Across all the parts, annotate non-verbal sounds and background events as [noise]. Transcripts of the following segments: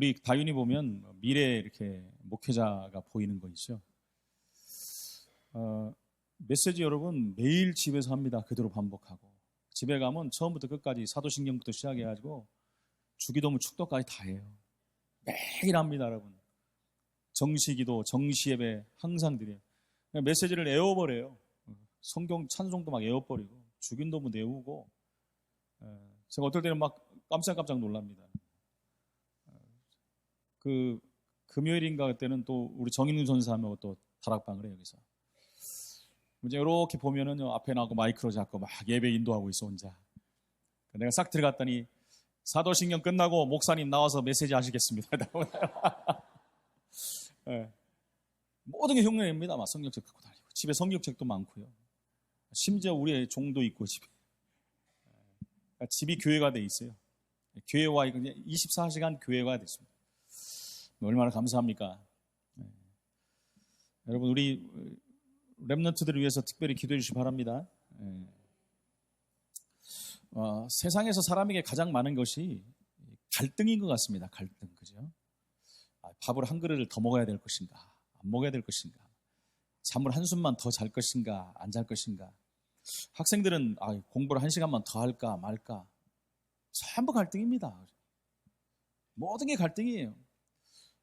우리 다윤이 보면 미래 이렇게 목회자가 보이는 거 있죠. 어, 메시지 여러분 매일 집에서 합니다. 그대로 반복하고 집에 가면 처음부터 끝까지 사도신경부터 시작해가지고 주기도문 축도까지 다 해요. 매일 합니다, 여러분. 정시기도, 정시예배 항상 드려요. 메시지를 애워버려요. 성경 찬송도 막 애워버리고 주기도문 외우고 에, 제가 어떨 때는 막 깜짝깜짝 놀랍니다. 그 금요일인가 그때는 또 우리 정인우 전사하고 또 다락방을 해요 여기서. 이제 이렇게 보면은 앞에 나고 마이크로 잡고 막 예배 인도하고 있어 혼자. 내가 싹 들어갔더니 사도신경 끝나고 목사님 나와서 메시지 하시겠습니다. 네. [laughs] 모든 게 흉내냅니다. 막 성경책 갖고 다니고 집에 성경책도 많고요. 심지어 우리의 종도 있고 집에 그러니까 집이 교회가 돼 있어요. 교회와 24시간 교회가 됐습니다. 얼마나 감사합니까? 네. 여러분 우리 랩런트들을 위해서 특별히 기도해 주시기 바랍니다. 네. 어, 세상에서 사람에게 가장 많은 것이 갈등인 것 같습니다. 갈등, 그죠? 아, 밥을 한 그릇을 더 먹어야 될 것인가? 안 먹어야 될 것인가? 잠을 한숨만 더 잘 것인가? 안 잘 것인가? 학생들은 아, 공부를 한 시간만 더 할까 말까? 전부 갈등입니다. 모든 게 갈등이에요.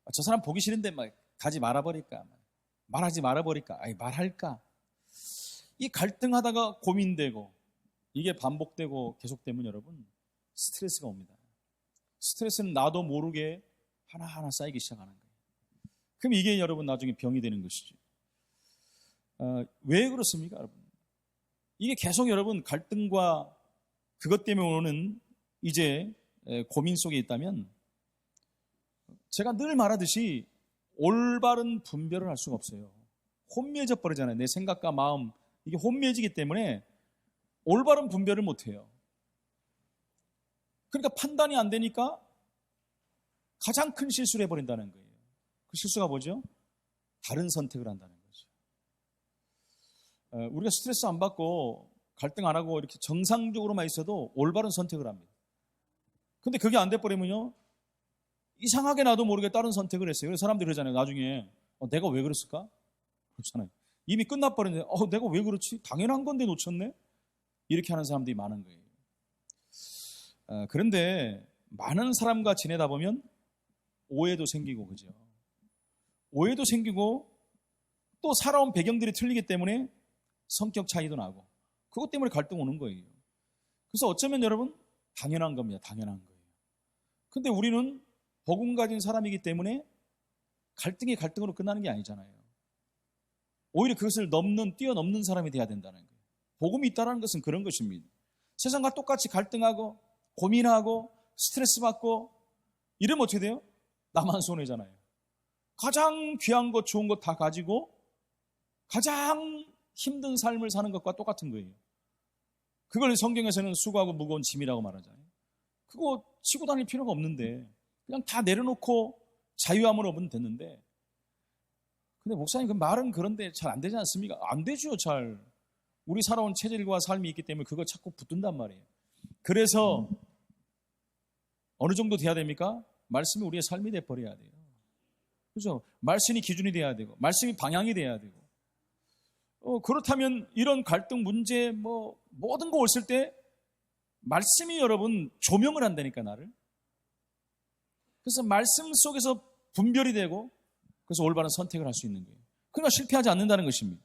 아, 저 사람 보기 싫은데 막 가지 말아버릴까? 말하지 말아버릴까? 아니, 말할까? 이 갈등하다가 고민되고 이게 반복되고 계속되면 여러분 스트레스가 옵니다. 스트레스는 나도 모르게 하나하나 쌓이기 시작하는 거예요. 그럼 이게 여러분 나중에 병이 되는 것이죠. 어, 왜 그렇습니까, 여러분? 이게 계속 여러분 갈등과 그것 때문에 오는 이제 고민 속에 있다면 제가 늘 말하듯이 올바른 분별을 할 수가 없어요. 혼미해져 버리잖아요. 내 생각과 마음 이게 혼미해지기 때문에 올바른 분별을 못 해요. 그러니까 판단이 안 되니까 가장 큰 실수를 해버린다는 거예요. 그 실수가 뭐죠? 다른 선택을 한다는 거죠. 어, 우리가 스트레스 안 받고 갈등 안 하고 이렇게 정상적으로만 있어도 올바른 선택을 합니다. 근데 그게 안 돼버리면요. 이상하게 나도 모르게 다른 선택을 했어요. 그래서 사람들이 그러잖아요. 나중에 어, 내가 왜 그랬을까? 그렇잖아요. 이미 끝나버렸는데 어, 내가 왜 그렇지? 당연한 건데 놓쳤네? 이렇게 하는 사람들이 많은 거예요. 어, 그런데 많은 사람과 지내다 보면 오해도 생기고 그죠. 오해도 생기고 또 살아온 배경들이 틀리기 때문에 성격 차이도 나고 그것 때문에 갈등 오는 거예요. 그래서 어쩌면 여러분 당연한 겁니다. 당연한 거예요. 근데 우리는 복음 가진 사람이기 때문에 갈등이 갈등으로 끝나는 게 아니잖아요. 오히려 그것을 넘는 뛰어넘는 사람이 돼야 된다는 거예요. 복음이 있다는 것은 그런 것입니다. 세상과 똑같이 갈등하고 고민하고 스트레스 받고 이러면 어떻게 돼요? 나만 손해잖아요. 가장 귀한 것, 좋은 것 다 가지고 가장 힘든 삶을 사는 것과 똑같은 거예요. 그걸 성경에서는 수고하고 무거운 짐이라고 말하잖아요. 그거 치고 다닐 필요가 없는데 그냥 다 내려놓고 자유함을 얻으면 됐는데 근데 목사님 그 말은 그런데 잘 안 되지 않습니까? 안 되죠, 잘. 우리 살아온 체질과 삶이 있기 때문에 그거 자꾸 붙든단 말이에요. 그래서 어느 정도 돼야 됩니까? 말씀이 우리의 삶이 돼 버려야 돼요. 그죠? 말씀이 기준이 돼야 되고, 말씀이 방향이 돼야 되고. 어, 그렇다면 이런 갈등 문제 뭐 모든 거 올을 때 말씀이 여러분 조명을 한다니까 나를. 그래서 말씀 속에서 분별이 되고 그래서 올바른 선택을 할 수 있는 거예요. 그러나 실패하지 않는다는 것입니다.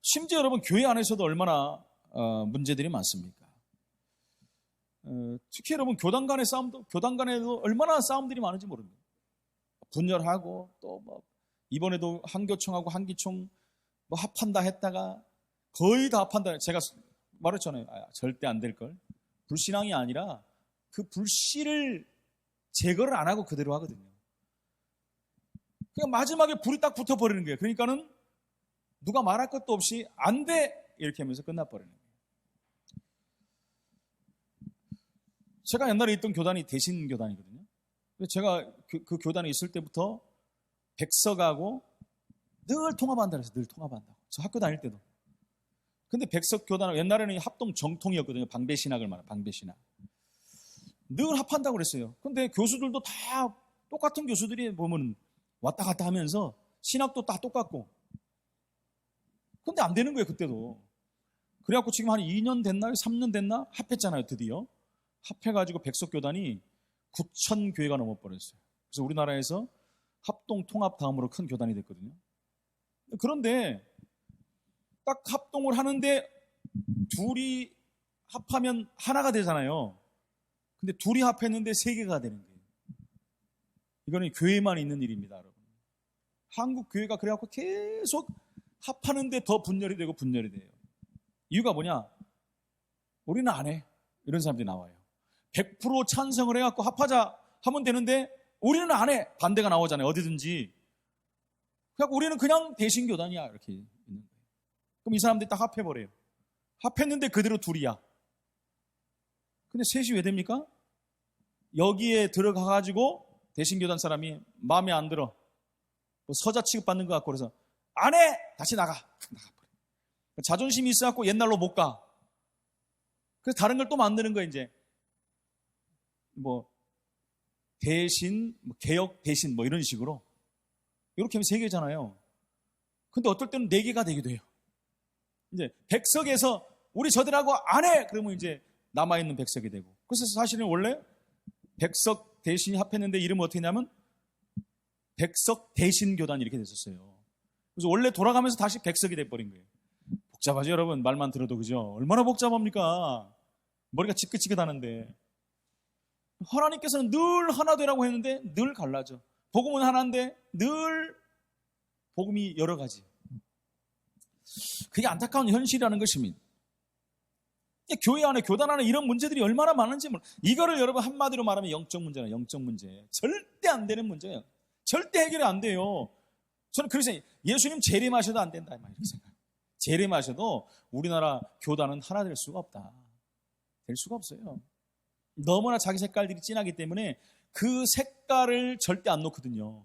심지어 여러분 교회 안에서도 얼마나 어, 문제들이 많습니까? 어, 특히 여러분 교단 간의 싸움도 교단 간에도 얼마나 싸움들이 많은지 모릅니다. 분열하고 또 뭐 이번에도 한교총하고 한기총 뭐 합한다 했다가 거의 다 합한다. 제가 말했잖아요. 아, 절대 안 될 걸. 불신앙이 아니라 그 불씨를 제거를 안 하고 그대로 하거든요. 그냥 마지막에 불이 딱 붙어버리는 거예요. 그러니까는 누가 말할 것도 없이 안 돼! 이렇게 하면서 끝나버리는 거예요. 제가 옛날에 있던 교단이 대신 교단이거든요. 제가 그, 그 교단에 있을 때부터 백석하고 늘 통합한다 그래서 늘 통합한다고. 저 학교 다닐 때도. 근데 백석 교단은 옛날에는 합동 정통이었거든요. 방배신학을 말하 방배신학. 늘 합한다고 그랬어요. 근데 교수들도 다 똑같은 교수들이 보면 왔다 갔다 하면서 신학도 다 똑같고. 근데 안 되는 거예요, 그때도. 그래갖고 지금 한 2년 됐나요? 3년 됐나? 합했잖아요, 드디어. 합해가지고 백석교단이 9천 교회가 넘어버렸어요. 그래서 우리나라에서 합동 통합 다음으로 큰 교단이 됐거든요. 그런데 딱 합동을 하는데 둘이 합하면 하나가 되잖아요. 근데 둘이 합했는데 세 개가 되는 거예요. 이거는 교회만 있는 일입니다, 여러분. 한국 교회가 그래갖고 계속 합하는데 더 분열이 되고 분열이 돼요. 이유가 뭐냐? 우리는 안 해. 이런 사람들이 나와요. 100% 찬성을 해갖고 합하자 하면 되는데 우리는 안 해. 반대가 나오잖아요. 어디든지. 그래갖고 우리는 그냥 대신교단이야. 이렇게 있는 거예요. 그럼 이 사람들이 딱 합해버려요. 합했는데 그대로 둘이야. 근데 셋이 왜 됩니까? 여기에 들어가 가지고 대신교단 사람이 마음에 안 들어. 뭐 서자 취급 받는 것 같고 그래서 안 해! 다시 나가. 나가버려. 자존심이 있어갖고 옛날로 못 가. 그래서 다른 걸 또 만드는 거예요, 이제. 뭐, 대신, 뭐 개혁 대신 뭐 이런 식으로. 이렇게 하면 세 개잖아요. 근데 어떨 때는 네 개가 되기도 해요. 이제 백석에서 우리 저들하고 안 해! 그러면 이제 남아 있는 백석이 되고. 그래서 사실은 원래 백석 대신이 합했는데 이름은 어떻게 냐면 백석 대신 교단 이렇게 됐었어요. 그래서 원래 돌아가면서 다시 백석이 돼버린 거예요. 복잡하죠, 여러분? 말만 들어도 그죠? 얼마나 복잡합니까? 머리가 지긋지긋하는데. 하나님께서는 늘 하나 되라고 했는데 늘 갈라져. 복음은 하나인데 늘 복음이 여러 가지. 그게 안타까운 현실이라는 것입니다. 교회 안에 교단 안에 이런 문제들이 얼마나 많은지 몰라. 이거를 여러분 한마디로 말하면 영적 문제나 영적 문제. 절대 안 되는 문제예요. 절대 해결이 안 돼요. 저는 그래서 예수님 재림하셔도 안 된다 이렇게 생각해요. 재림하셔도 우리나라 교단은 하나 될 수가 없다. 될 수가 없어요. 너무나 자기 색깔들이 진하기 때문에 그 색깔을 절대 안 놓거든요.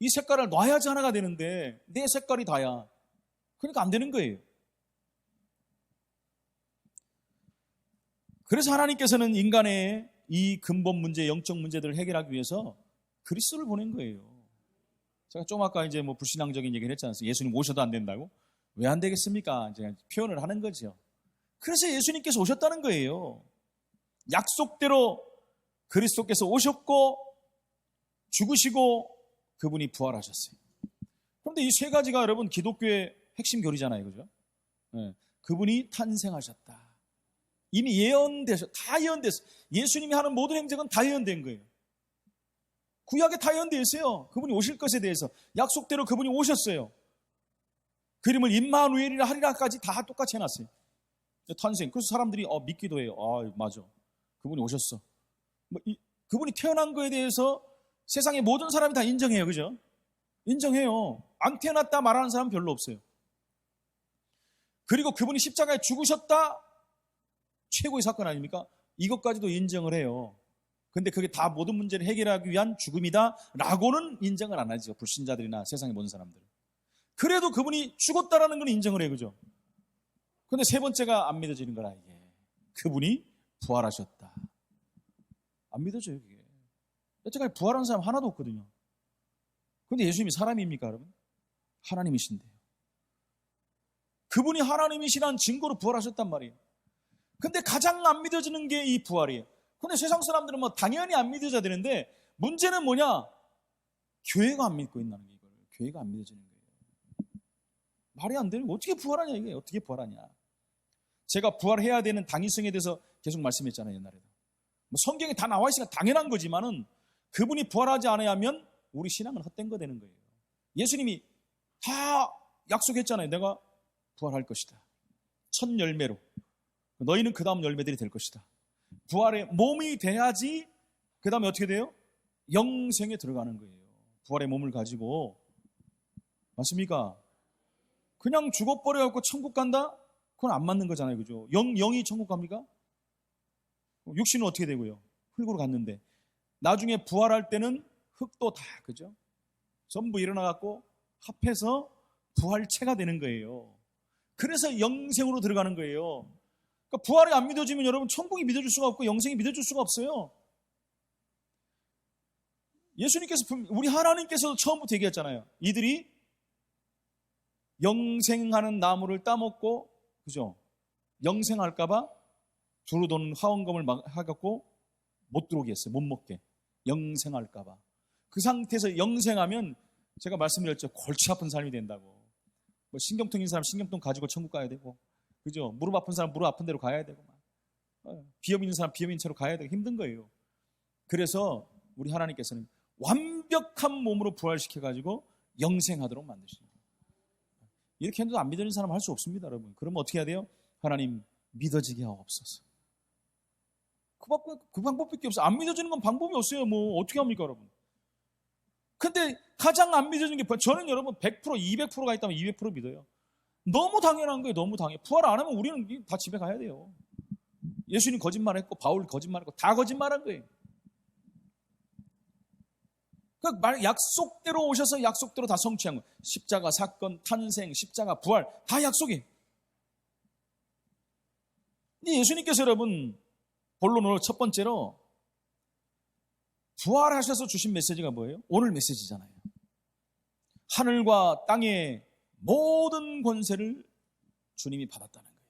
이 색깔을 놔야지 하나가 되는데 내 색깔이 다야. 그러니까 안 되는 거예요. 그래서 하나님께서는 인간의 이 근본 문제, 영적 문제들을 해결하기 위해서 그리스도를 보낸 거예요. 제가 좀 아까 이제 뭐 불신앙적인 얘기를 했지 않습니까? 예수님 오셔도 안 된다고? 왜 안 되겠습니까? 이제 표현을 하는 거죠. 그래서 예수님께서 오셨다는 거예요. 약속대로 그리스도께서 오셨고 죽으시고 그분이 부활하셨어요. 그런데 이 세 가지가 여러분 기독교의 핵심 교리잖아요. 그죠? 네. 그분이 탄생하셨다. 이미 예언되셨, 다 예언됐어. 예수님이 하는 모든 행적은 다 예언된 거예요. 구약에 다 예언되어 있어요. 그분이 오실 것에 대해서. 약속대로 그분이 오셨어요. 그림을 임마누엘이라 하리라까지 다 똑같이 해놨어요. 탄생. 그래서 사람들이 어, 믿기도 해요. 아, 맞아. 그분이 오셨어. 뭐 이, 그분이 태어난 거에 대해서 세상의 모든 사람이 다 인정해요. 그죠? 인정해요. 안 태어났다 말하는 사람 별로 없어요. 그리고 그분이 십자가에 죽으셨다? 최고의 사건 아닙니까? 이것까지도 인정을 해요. 근데 그게 다 모든 문제를 해결하기 위한 죽음이다? 라고는 인정을 안 하죠. 불신자들이나 세상의 모든 사람들은. 그래도 그분이 죽었다라는 건 인정을 해요. 그죠? 근데 세 번째가 안 믿어지는 거라, 이게. 그분이 부활하셨다. 안 믿어져요, 그게. 여태까지 부활한 사람 하나도 없거든요. 근데 예수님이 사람입니까, 여러분? 하나님이신데요. 그분이 하나님이시란 증거로 부활하셨단 말이에요. 근데 가장 안 믿어지는 게 이 부활이에요. 근데 세상 사람들은 뭐 당연히 안 믿어져야 되는데 문제는 뭐냐? 교회가 안 믿고 있다는 게 이거를. 교회가 안 믿어지는 거예요. 말이 안 되는 거 어떻게 부활하냐 이게 어떻게 부활하냐? 제가 부활해야 되는 당위성에 대해서 계속 말씀했잖아요 옛날에도. 뭐 성경에 다 나와 있으니까 당연한 거지만은 그분이 부활하지 않으면 우리 신앙은 헛된 거 되는 거예요. 예수님이 다 약속했잖아요. 내가 부활할 것이다. 첫 열매로. 너희는 그 다음 열매들이 될 것이다. 부활의 몸이 돼야지 그 다음에 어떻게 돼요? 영생에 들어가는 거예요. 부활의 몸을 가지고. 맞습니까? 그냥 죽어버려갖고 천국 간다? 그건 안 맞는 거잖아요. 그죠? 영, 영이 천국 갑니까? 육신은 어떻게 되고요? 흙으로 갔는데. 나중에 부활할 때는 흙도 다, 그죠? 전부 일어나갖고 합해서 부활체가 되는 거예요. 그래서 영생으로 들어가는 거예요. 그러니까 부활이 안 믿어지면 여러분 천국이 믿어줄 수가 없고 영생이 믿어줄 수가 없어요. 예수님께서 분- 우리 하나님께서도 처음부터 얘기했잖아요. 이들이 영생하는 나무를 따먹고 그죠? 영생할까봐 두루 도는 화원금을 막 해갖고 못 들어오게 했어요. 못 먹게. 영생할까봐. 그 상태에서 영생하면 제가 말씀드렸죠. 골치 아픈 삶이 된다고. 뭐 신경통인 사람 신경통 가지고 천국 가야 되고, 그죠? 무릎 아픈 사람 무릎 아픈 대로 가야 되고, 막. 어, 비염 있는 사람 비염 있는 채로 가야 되고 힘든 거예요. 그래서 우리 하나님께서는 완벽한 몸으로 부활시켜 가지고 영생하도록 만드시는 거예요. 이렇게 해도 안 믿는 사람 할 수 없습니다, 여러분. 그러면 어떻게 해야 돼요? 하나님 믿어지게 하옵소서. 그, 방법, 그 방법밖에 없어요. 안 믿어지는 건 방법이 없어요. 뭐 어떻게 합니까, 여러분? 근데 가장 안 믿어지는 게 저는 여러분 100% 200%가 있다면 200% 믿어요. 너무 당연한 거예요. 너무 당연. 부활 안 하면 우리는 다 집에 가야 돼요. 예수님 거짓말했고 바울 거짓말했고 다 거짓말한 거예요. 그말 약속대로 오셔서 약속대로 다 성취한 거예요. 십자가 사건, 탄생, 십자가 부활 다 약속이에요. 근데 예수님께서 여러분 본론으로 첫 번째로 부활하셔서 주신 메시지가 뭐예요? 오늘 메시지잖아요. 하늘과 땅의 모든 권세를 주님이 받았다는 거예요.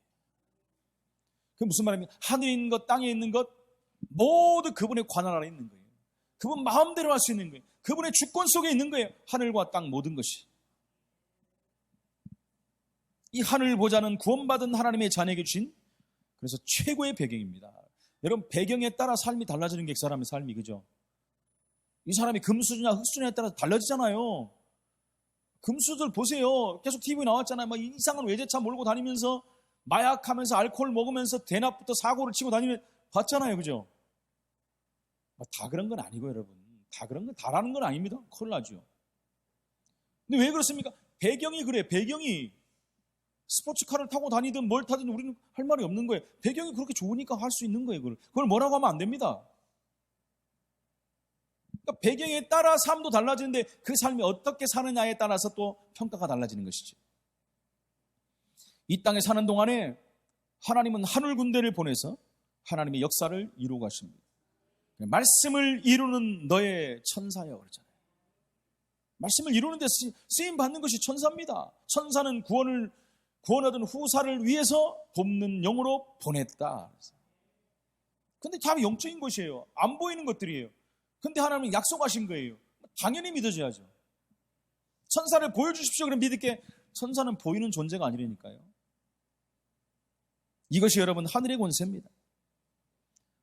그 무슨 말입니까? 하늘에 있는 것, 땅에 있는 것 모두 그분의 관할 아래 있는 거예요. 그분 마음대로 할 수 있는 거예요. 그분의 주권 속에 있는 거예요. 하늘과 땅 모든 것이. 이 하늘 보자는 구원받은 하나님의 자녀에게 주신 그래서 최고의 배경입니다. 여러분 배경에 따라 삶이 달라지는 게 그 사람의 삶이 그죠? 이 사람이 금수저냐 흙수저냐에 따라 달라지잖아요. 금수들 보세요. 계속 TV에 나왔잖아요. 막 이상한 외제차 몰고 다니면서 마약하면서 알코올 먹으면서 대낮부터 사고를 치고 다니는 봤잖아요. 그죠? 뭐다 그런 건 아니고 여러분. 다 그런 건 다라는 건 아닙니다. 큰일 나죠. 근데 왜 그렇습니까? 배경이 그래. 배경이 스포츠카를 타고 다니든 뭘 타든 우리는 할 말이 없는 거예요. 배경이 그렇게 좋으니까 할 수 있는 거예요. 그걸, 그걸 뭐라고 하면 안 됩니다. 그러니까 배경에 따라 삶도 달라지는데 그 삶이 어떻게 사느냐에 따라서 또 평가가 달라지는 것이죠. 이 땅에 사는 동안에 하나님은 하늘 군대를 보내서 하나님의 역사를 이루고 가십니다. 말씀을 이루는 너의 천사여 그러잖아요. 말씀을 이루는데 쓰임 받는 것이 천사입니다. 천사는 구원을 구원하던 후사를 위해서 돕는 영으로 보냈다. 근데 다 영적인 것이에요. 안 보이는 것들이에요. 근데 하나님은 약속하신 거예요. 당연히 믿어줘야죠. 천사를 보여주십시오. 그럼 믿을게. 천사는 보이는 존재가 아니라니까요. 이것이 여러분 하늘의 권세입니다.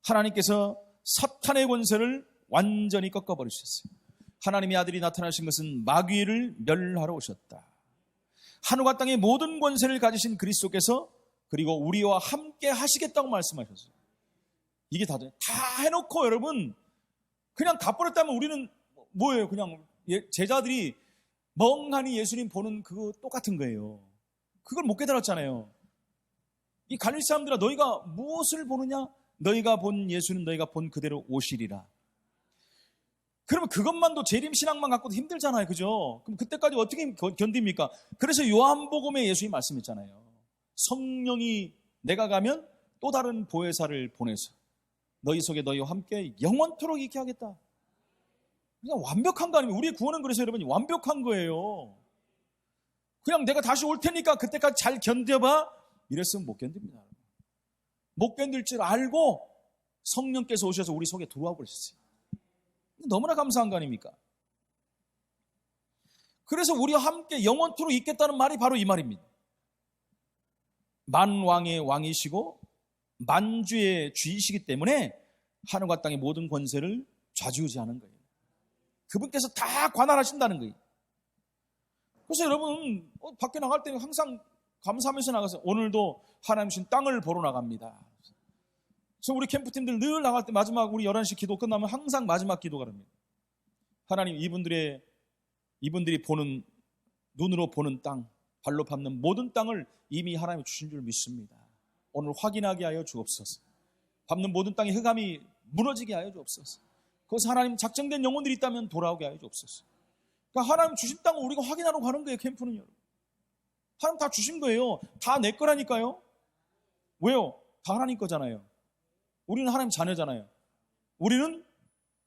하나님께서 사탄의 권세를 완전히 꺾어버리셨어요. 하나님의 아들이 나타나신 것은 마귀를 멸하러 오셨다. 하늘과 땅의 모든 권세를 가지신 그리스도께서 그리고 우리와 함께 하시겠다고 말씀하셨어요. 이게 다 돼. 다 해놓고 여러분 그냥 다 버렸다면 우리는 뭐예요? 그냥 예- 제자들이 멍하니 예수님 보는 그거 똑같은 거예요. 그걸 못 깨달았잖아요. 이 갈릴 사람들아 너희가 무엇을 보느냐? 너희가 본 예수는 너희가 본 그대로 오시리라. 그러면 그것만도 재림 신앙만 갖고도 힘들잖아요. 그죠? 그럼 그때까지 어떻게 견- 견딥니까? 그래서 요한복음에 예수님이 말씀했잖아요. 성령이 내가 가면 또 다른 보혜사를 보내서 너희 속에 너희와 함께 영원토록 있게 하겠다. 그냥 완벽한 거 아니면 우리의 구원은 그래서 여러분 완벽한 거예요. 그냥 내가 다시 올 테니까 그때까지 잘 견뎌봐. 이랬으면 못 견딥니다. 못 견딜 줄 알고 성령께서 오셔서 우리 속에 들어와 버리셨어요. 너무나 감사한 거 아닙니까? 그래서 우리와 함께 영원토록 있겠다는 말이 바로 이 말입니다. 만왕의 왕이시고 만주의 주이시기 때문에 하늘과 땅의 모든 권세를 좌지우지하는 거예요. 그분께서 다 관할하신다는 거예요. 그래서 여러분 어, 밖에 나갈 때는 항상 감사하면서 나가서 오늘도 하나님 신 땅을 보러 나갑니다. 그래서 우리 캠프팀들 늘 나갈 때 마지막 우리 11시 기도 끝나면 항상 마지막 기도가 합니다. 하나님 이분들의 이분들이 보는 눈으로 보는 땅, 발로 밟는 모든 땅을 이미 하나님이 주신 줄 믿습니다. 오늘 확인하게 하여 주옵소서. 밟는 모든 땅의 흑암이 무너지게 하여 주옵소서. 거기서 하나님 작정된 영혼들이 있다면 돌아오게 하여 주옵소서. 그러니까 하나님 주신 땅을 우리가 확인하러 가는 거예요, 캠프는 여러분. 하나님 다 주신 거예요. 다 내 거라니까요. 왜요? 다 하나님 거잖아요. 우리는 하나님 자녀잖아요. 우리는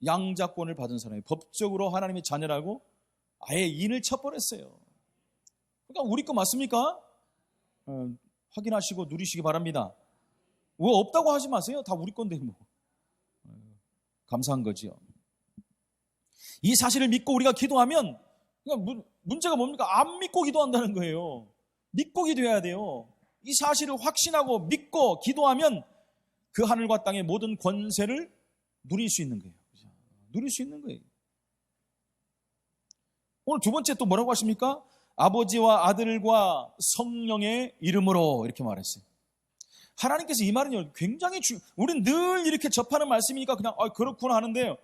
양자권을 받은 사람이 법적으로 하나님의 자녀라고 아예 인을 쳐버렸어요. 그러니까 우리 거 맞습니까? 어, 확인하시고 누리시기 바랍니다. 왜 없다고 하지 마세요. 다 우리 건데 뭐. 어, 감사한 거지요. 이 사실을 믿고 우리가 기도하면 그러니까 문제가 뭡니까? 안 믿고 기도한다는 거예요. 믿고 기도해야 돼요. 이 사실을 확신하고 믿고 기도하면 그 하늘과 땅의 모든 권세를 누릴 수 있는 거예요. 누릴 수 있는 거예요. 오늘 두 번째 또 뭐라고 하십니까? 아버지와 아들과 성령의 이름으로 이렇게 말했어요. 하나님께서 이 말은 굉장히 주, 우리는 늘 이렇게 접하는 말씀이니까 그냥 아, 그렇구나 하는데요.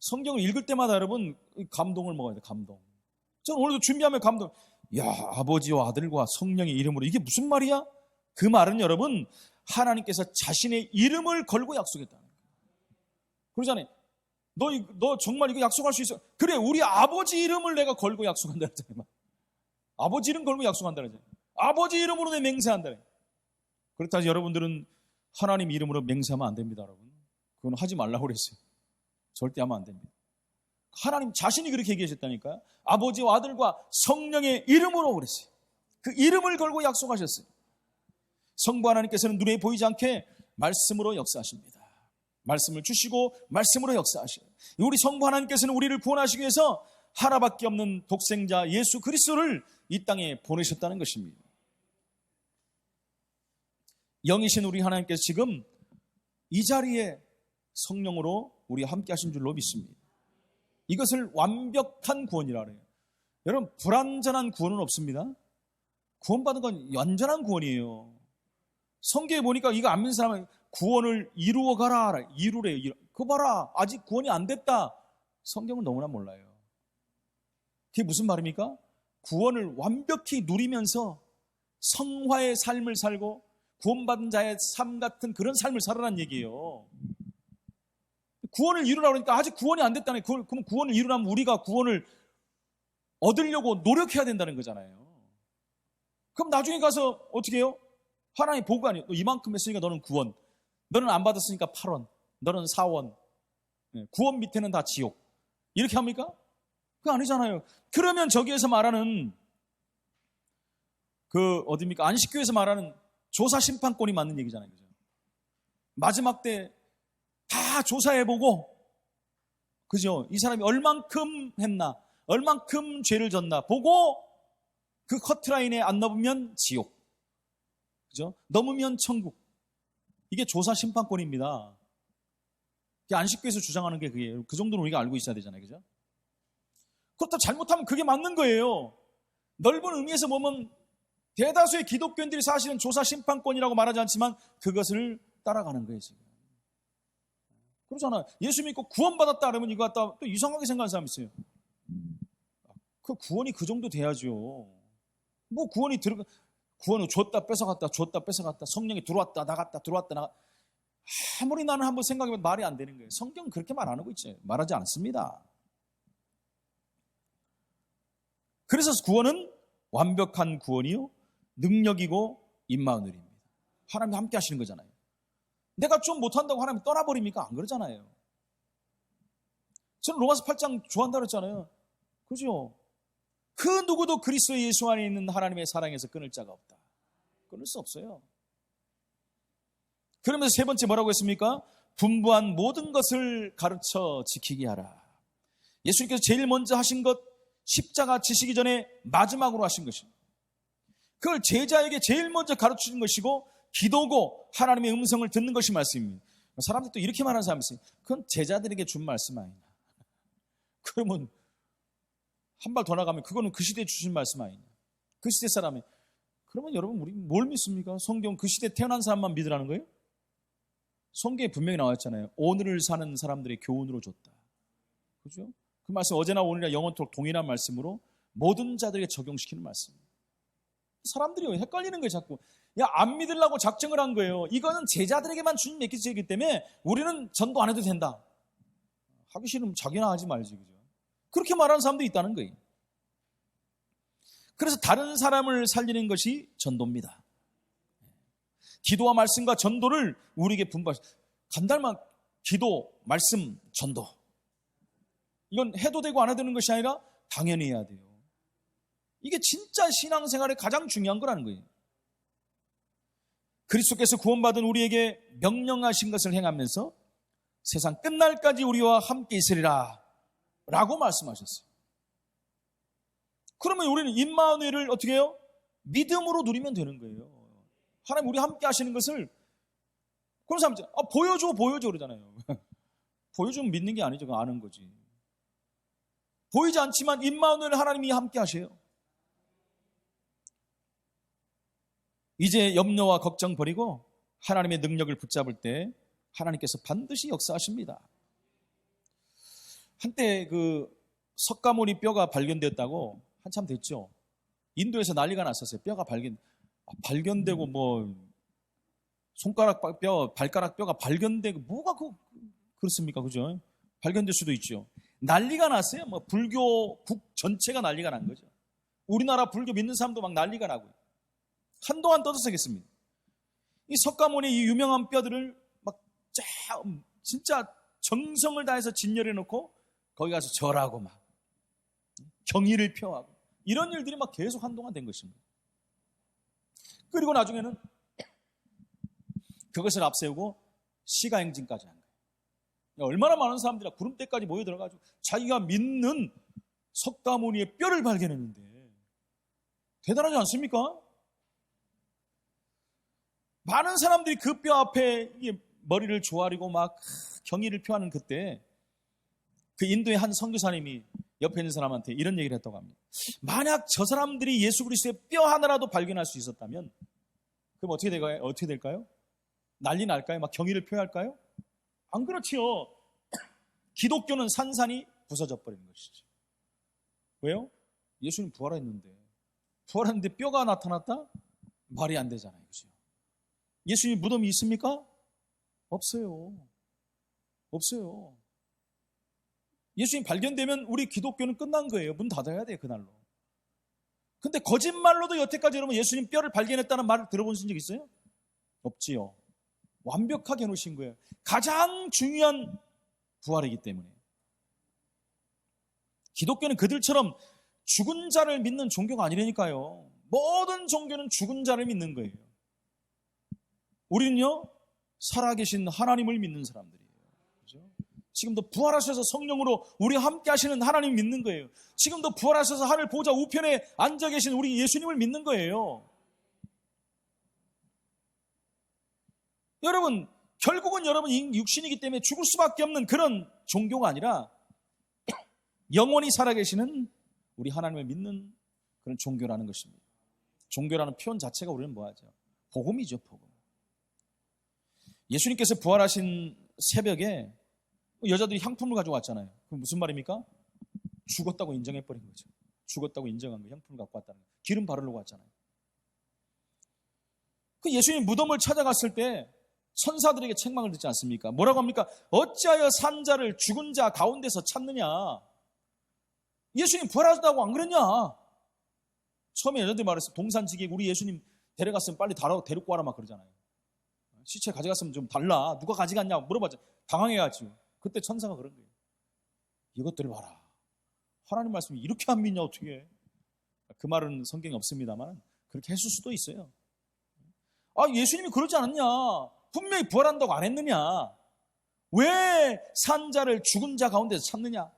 성경을 읽을 때마다 여러분 감동을 먹어야 돼요. 감동. 저는 오늘도 준비하면 감동. 야 아버지와 아들과 성령의 이름으로 이게 무슨 말이야? 그 말은 여러분 하나님께서 자신의 이름을 걸고 약속했다는 거예요. 그러잖아요. 너, 너 정말 이거 약속할 수 있어? 그래, 우리 아버지 이름을 내가 걸고 약속한다 그랬잖아요. 아버지 이름 걸고 약속한다 그랬잖아요. 아버지 이름으로 내 맹세한다. 그렇다 해 여러분들은 하나님 이름으로 맹세하면 안 됩니다, 여러분. 그건 하지 말라고 그랬어요. 절대 하면 안 됩니다. 하나님 자신이 그렇게 얘기하셨다니까요. 아버지와 아들과 성령의 이름으로 그랬어요. 그 이름을 걸고 약속하셨어요. 성부 하나님께서는 눈에 보이지 않게 말씀으로 역사하십니다. 말씀을 주시고 말씀으로 역사하셔요. 우리 성부 하나님께서는 우리를 구원하시기 위해서 하나밖에 없는 독생자 예수 그리스도를 이 땅에 보내셨다는 것입니다. 영이신 우리 하나님께서 지금 이 자리에 성령으로 우리 함께 하신 줄로 믿습니다. 이것을 완벽한 구원이라 그래요. 여러분 불완전한 구원은 없습니다. 구원받은 건 완전한 구원이에요. 성경에 보니까 이거 안 믿는 사람은 구원을 이루어 가라. 이루래. 이루. 그 봐라. 아직 구원이 안 됐다. 성경은 너무나 몰라요. 그게 무슨 말입니까? 구원을 완벽히 누리면서 성화의 삶을 살고 구원받은 자의 삶 같은 그런 삶을 살아라는 얘기예요. 구원을 이루라 그러니까 아직 구원이 안 됐다네. 그럼 구원을 이루려면 우리가 구원을 얻으려고 노력해야 된다는 거잖아요. 그럼 나중에 가서 어떻게 해요? 하나님 보고 아니에요. 이만큼 했으니까 너는 구원. 너는 안 받았으니까 8원. 너는 4원. 구원 밑에는 다 지옥. 이렇게 합니까? 그거 아니잖아요. 그러면 저기에서 말하는 그 어디입니까? 안식교에서 말하는 조사 심판권이 맞는 얘기잖아요. 그죠? 마지막 때 다 조사해보고, 그죠? 이 사람이 얼만큼 했나, 얼만큼 죄를 졌나 보고 그 커트라인에 안 넘으면 지옥. 그죠? 넘으면 천국. 이게 조사 심판권입니다. 안식교에서 주장하는 게 그게 그 정도는 우리가 알고 있어야 되잖아요. 그죠? 그렇다 잘못하면 그게 맞는 거예요. 넓은 의미에서 보면 대다수의 기독교인들이 사실은 조사 심판권이라고 말하지 않지만 그것을 따라가는 거예요, 지금. 그러잖아요. 예수 믿고 구원받았다 그러면 이거 갖다 또 이상하게 생각하는 사람 있어요. 그 구원이 그 정도 돼야죠. 뭐 구원이 들어가, 구원을 줬다 뺏어갔다 줬다 뺏어갔다 성령이 들어왔다 나갔다 들어왔다 나갔다 아무리 나는 한번 생각해보면 말이 안 되는 거예요. 성경은 그렇게 말 안 하고 있죠. 말하지 않습니다. 그래서 구원은 완벽한 구원이요. 능력이고 임마누엘입니다. 하나님이 함께 하시는 거잖아요. 내가 좀 못한다고 하나님 떠나버립니까? 안 그러잖아요. 저는 로마서 8장 좋아한다 그랬잖아요. 그죠? 그 누구도 그리스도 예수 안에 있는 하나님의 사랑에서 끊을 자가 없다. 끊을 수 없어요. 그러면서 세 번째 뭐라고 했습니까? 분부한 모든 것을 가르쳐 지키게 하라. 예수님께서 제일 먼저 하신 것 십자가 지시기 전에 마지막으로 하신 것입니다. 그걸 제자에게 제일 먼저 가르치는 것이고 기도고 하나님의 음성을 듣는 것이 말씀입니다. 사람들이 또 이렇게 말하는 사람이 있어요. 그건 제자들에게 준 말씀 아니냐. 그러면 한 발 더 나가면 그거는 그 시대에 주신 말씀 아니냐. 그 시대 사람이. 그러면 여러분 우리 뭘 믿습니까? 성경 그 시대에 태어난 사람만 믿으라는 거예요? 성경에 분명히 나왔잖아요. 오늘을 사는 사람들의 교훈으로 줬다. 그죠? 그 말씀 어제나 오늘이나 영원토록 동일한 말씀으로 모든 자들에게 적용시키는 말씀입니다. 사람들이 헷갈리는 거예요, 자꾸. 야, 안 믿으려고 작정을 한 거예요. 이거는 제자들에게만 주님 맡기시기 때문에 우리는 전도 안 해도 된다. 하기 싫으면 자기나 하지 말지, 그죠? 그렇게 말하는 사람도 있다는 거예요. 그래서 다른 사람을 살리는 것이 전도입니다. 기도와 말씀과 전도를 우리에게 분발. 간단한 기도, 말씀, 전도. 이건 해도 되고 안 해도 되는 것이 아니라 당연히 해야 돼요. 이게 진짜 신앙생활의 가장 중요한 거라는 거예요. 그리스도께서 구원받은 우리에게 명령하신 것을 행하면서 세상 끝날까지 우리와 함께 있으리라 라고 말씀하셨어요. 그러면 우리는 임마누엘을 어떻게 해요? 믿음으로 누리면 되는 거예요. 하나님 우리 함께 하시는 것을 그런 사람들 아, 보여줘 보여줘 그러잖아요. [laughs] 보여주면 믿는 게 아니죠. 아는 거지. 보이지 않지만 임마누엘 하나님이 함께 하세요. 이제 염려와 걱정 버리고 하나님의 능력을 붙잡을 때 하나님께서 반드시 역사하십니다. 한때 그 석가모니 뼈가 발견됐다고 한참 됐죠. 인도에서 난리가 났었어요. 뼈가 발견 아, 발견되고 뭐 손가락 뼈, 발가락 뼈가 발견되고 뭐가 그 그렇습니까, 그죠? 발견될 수도 있죠. 난리가 났어요. 뭐 불교국 전체가 난리가 난 거죠. 우리나라 불교 믿는 사람도 막 난리가 나고요. 한동안 떠들썩했습니다. 이 석가모니 이 유명한 뼈들을 막 짜, 진짜 정성을 다해서 진열해 놓고 거기 가서 절하고 막 경의를 표하고 이런 일들이 막 계속 한동안 된 것입니다. 그리고 나중에는 그것을 앞세우고 시가행진까지 한 거예요. 얼마나 많은 사람들이 구름대까지 모여 들어가지고 자기가 믿는 석가모니의 뼈를 발견했는데 대단하지 않습니까? 많은 사람들이 그 뼈 앞에 머리를 조아리고 막 경의를 표하는 그때 그 인도의 한 선교사님이 옆에 있는 사람한테 이런 얘기를 했다고 합니다. 만약 저 사람들이 예수 그리스도의 뼈 하나라도 발견할 수 있었다면 그럼 어떻게 될까요? 어떻게 될까요? 난리 날까요? 막 경의를 표할까요? 안 그렇지요. 기독교는 산산이 부서져 버리는 것이죠. 왜요? 예수님 부활했는데 부활했는데 뼈가 나타났다? 말이 안 되잖아요. 그죠? 예수님 무덤이 있습니까? 없어요. 없어요. 예수님 발견되면 우리 기독교는 끝난 거예요. 문 닫아야 돼요, 그날로. 근데 거짓말로도 여태까지 여러분 예수님 뼈를 발견했다는 말을 들어본 적 있어요? 없지요. 완벽하게 해놓으신 거예요. 가장 중요한 부활이기 때문에. 기독교는 그들처럼 죽은 자를 믿는 종교가 아니라니까요. 모든 종교는 죽은 자를 믿는 거예요. 우리는요, 살아계신 하나님을 믿는 사람들이에요. 그죠? 지금도 부활하셔서 성령으로 우리 함께 하시는 하나님 믿는 거예요. 지금도 부활하셔서 하늘 보좌 우편에 앉아 계신 우리 예수님을 믿는 거예요. 여러분, 결국은 여러분 육신이기 때문에 죽을 수밖에 없는 그런 종교가 아니라 [clears throat] 영원히 살아계시는 우리 하나님을 믿는 그런 종교라는 것입니다. 종교라는 표현 자체가 우리는 뭐하죠? 복음이죠, 복음. 예수님께서 부활하신 새벽에 여자들이 향품을 가지고 왔잖아요. 그럼 무슨 말입니까? 죽었다고 인정해버린 거죠. 죽었다고 인정한 거, 향품을 갖고 왔다는 거. 기름 바르려고 왔잖아요. 그 예수님 무덤을 찾아갔을 때 천사들에게 책망을 듣지 않습니까? 뭐라고 합니까? 어찌하여 산자를 죽은 자 가운데서 찾느냐? 예수님 부활하셨다고 안 그랬냐? 처음에 여자들이 말했어. 동산지기 우리 예수님 데려갔으면 빨리 다뤄, 데리고 와라 막 그러잖아요. 시체 가져갔으면 좀 달라. 누가 가져갔냐? 물어봤죠. 당황해가지고. 그때 천사가 그런 거예요. 이것들을 봐라. 하나님 말씀이 이렇게 안 믿냐, 어떻게. 그 말은 성경에 없습니다만, 그렇게 했을 수도 있어요. 아, 예수님이 그러지 않았냐? 분명히 부활한다고 안 했느냐? 왜 산자를 죽은 자 가운데서 찾느냐?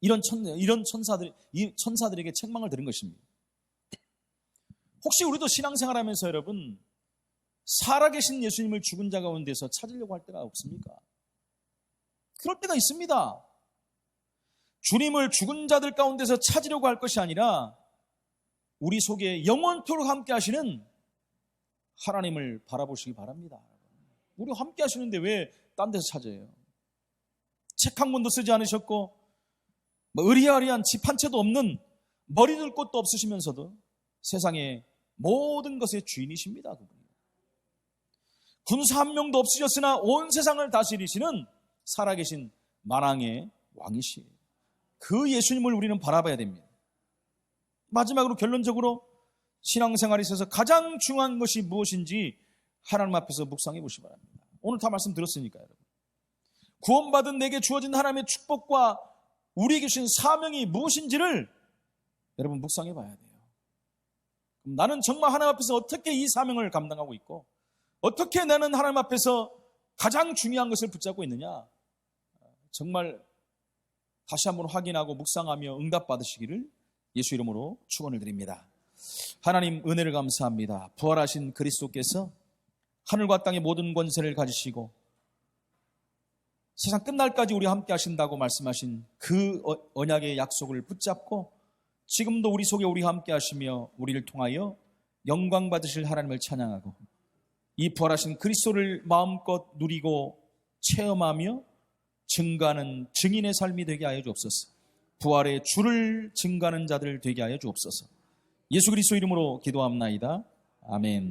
이런 천, 이런 천사들, 이 천사들에게 책망을 들은 것입니다. 혹시 우리도 신앙생활 하면서 여러분, 살아계신 예수님을 죽은 자 가운데서 찾으려고 할 때가 없습니까? 그럴 때가 있습니다. 주님을 죽은 자들 가운데서 찾으려고 할 것이 아니라 우리 속에 영원토록 함께 하시는 하나님을 바라보시기 바랍니다. 우리 함께 하시는데 왜 딴 데서 찾아요? 책 한 권도 쓰지 않으셨고 뭐 의리아리한 집 한 채도 없는 머리 둘 곳도 없으시면서도 세상의 모든 것의 주인이십니다. 그분이. 군사 한 명도 없으셨으나 온 세상을 다스리시는 살아계신 만왕의 왕이시. 그 예수님을 우리는 바라봐야 됩니다. 마지막으로 결론적으로 신앙생활에 있어서 가장 중요한 것이 무엇인지 하나님 앞에서 묵상해 보시기 바랍니다. 오늘 다 말씀 들었으니까 여러분. 구원받은 내게 주어진 하나님의 축복과 우리에게 주신 사명이 무엇인지를 여러분 묵상해 봐야 돼요. 나는 정말 하나님 앞에서 어떻게 이 사명을 감당하고 있고 어떻게 나는 하나님 앞에서 가장 중요한 것을 붙잡고 있느냐? 정말 다시 한번 확인하고 묵상하며 응답 받으시기를 예수 이름으로 축원을 드립니다. 하나님 은혜를 감사합니다. 부활하신 그리스도께서 하늘과 땅의 모든 권세를 가지시고 세상 끝날까지 우리 함께 하신다고 말씀하신 그 어- 언약의 약속을 붙잡고 지금도 우리 속에 우리 함께 하시며 우리를 통하여 영광 받으실 하나님을 찬양하고 이 부활하신 그리스도를 마음껏 누리고 체험하며 증가하는 증인의 삶이 되게 하여 주옵소서. 부활의 주를 증가하는 자들 되게 하여 주옵소서. 예수 그리스도 이름으로 기도합나이다. 아멘.